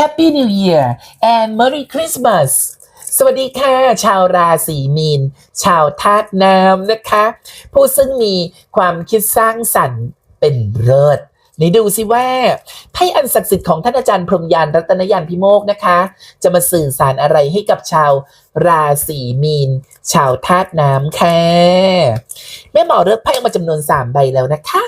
Happy New Year and Merry Christmas สวัสดีค่ะ ชาวราศีมีน ชาวธาตุน้ำนะคะ ผู้ซึ่งมีความคิดสร้างสรรค์เป็นเลิศนี่ดูสิว่าไพ่อันศักดิ์สิทธิ์ของท่านอาจารย์พรหมยานรัตนยานพิโมกนะคะ จะมาสื่อสารอะไรให้กับชาวราศีมีน ชาวธาตุน้ำค่ะแม่หมอเลือกไพ่มาจำนวน 3 ใบแล้วนะคะ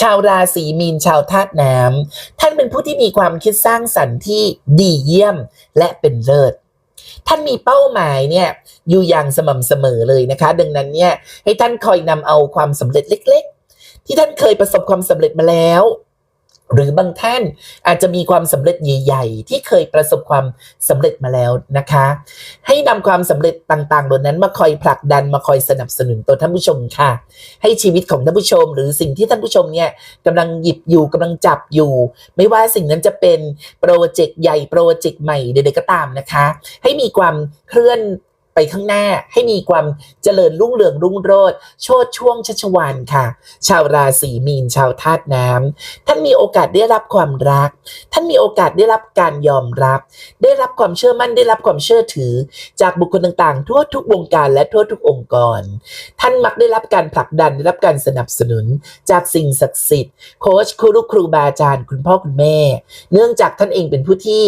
ชาวราศีมีนชาวธาตุน้ำท่านเป็นผู้ที่มีความคิดสร้างสรรค์ที่ดีเยี่ยมและเป็นเลิศท่านมีเป้าหมายเนี่ยอยู่อย่างสม่ำเสมอเลยนะคะ ดังนั้นเนี่ยให้ท่านคอยนำเอาความสำเร็จเล็ก ๆ ที่ท่านเคยประสบความสำเร็จมาแล้ว หรือบางท่านอาจจะมีความสำเร็จใหญ่ ๆ ที่เคยประสบความสำเร็จมาแล้วนะคะ ให้นำความสำเร็จต่างๆเหล่านั้นมาคอยผลักดันมาคอยสนับสนุนตัวท่านผู้ชมค่ะ ให้ชีวิตของท่านผู้ชม หรือสิ่งที่ท่านผู้ชมเนี่ยกำลังหยิบอยู่กำลังจับอยู่ ไม่ว่าสิ่งนั้นจะเป็นโปรเจกต์ใหญ่โปรเจกต์ใหม่ใดๆก็ตามนะคะ ให้มีความเคลื่อน ไปข้างหน้าให้มีความเจริญรุ่งเรืองรุ่งโรจน์โชดช่วงชัชวานค่ะ ชาวราศีมีนชาวธาตุน้ำท่านมีโอกาสได้รับความรัก ท่านมีโอกาสได้รับการยอมรับ ได้รับความเชื่อมั่นได้รับความเชื่อถือ จากบุคคลต่างๆ ทั่วทุกวงการและทั่วทุกองค์กร ท่านมักได้รับการผลักดันได้รับการสนับสนุน จากสิ่งศักดิ์สิทธิ์โค้ชครูครูบาอาจารย์คุณพ่อคุณแม่ เนื่องจากท่านเองเป็นผู้ที่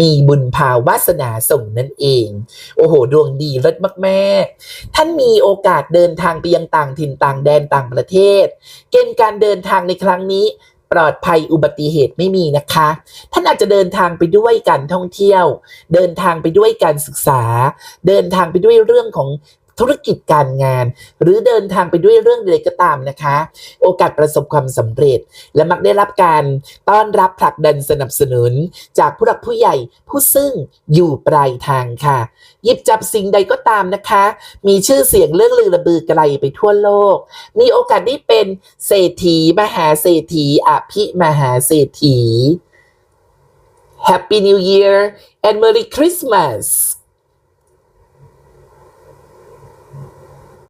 มีบุญภาวาสนาส่งนั่นเอง โอ้โหดวงดีเลิศมากๆ ท่านมีโอกาสเดินทางไปยังต่างถิ่นต่างแดนต่างประเทศ เกณฑ์การเดินทางในครั้งนี้ปลอดภัยอุบัติเหตุไม่มีนะคะ ท่านอาจจะเดินทางไปด้วยการท่องเที่ยว เดินทางไปด้วยการศึกษา เดินทางไปด้วยเรื่องของ ธุรกิจการงาน หรือเดินทางไปด้วยเรื่องใดก็ตามนะคะ โอกาสประสบความสำเร็จ และมักได้รับการต้อนรับผลักดันสนับสนุน จากผู้หลักผู้ใหญ่ผู้ซึ่งอยู่ปลายทางค่ะ หยิบจับสิ่งใดก็ตามนะคะ มีชื่อเสียงเรื่องลือระบือไกลไปทั่วโลก มีโอกาสได้เป็นเศรษฐีมหาเศรษฐีอภิมหาเศรษฐี Happy New Year and Merry Christmas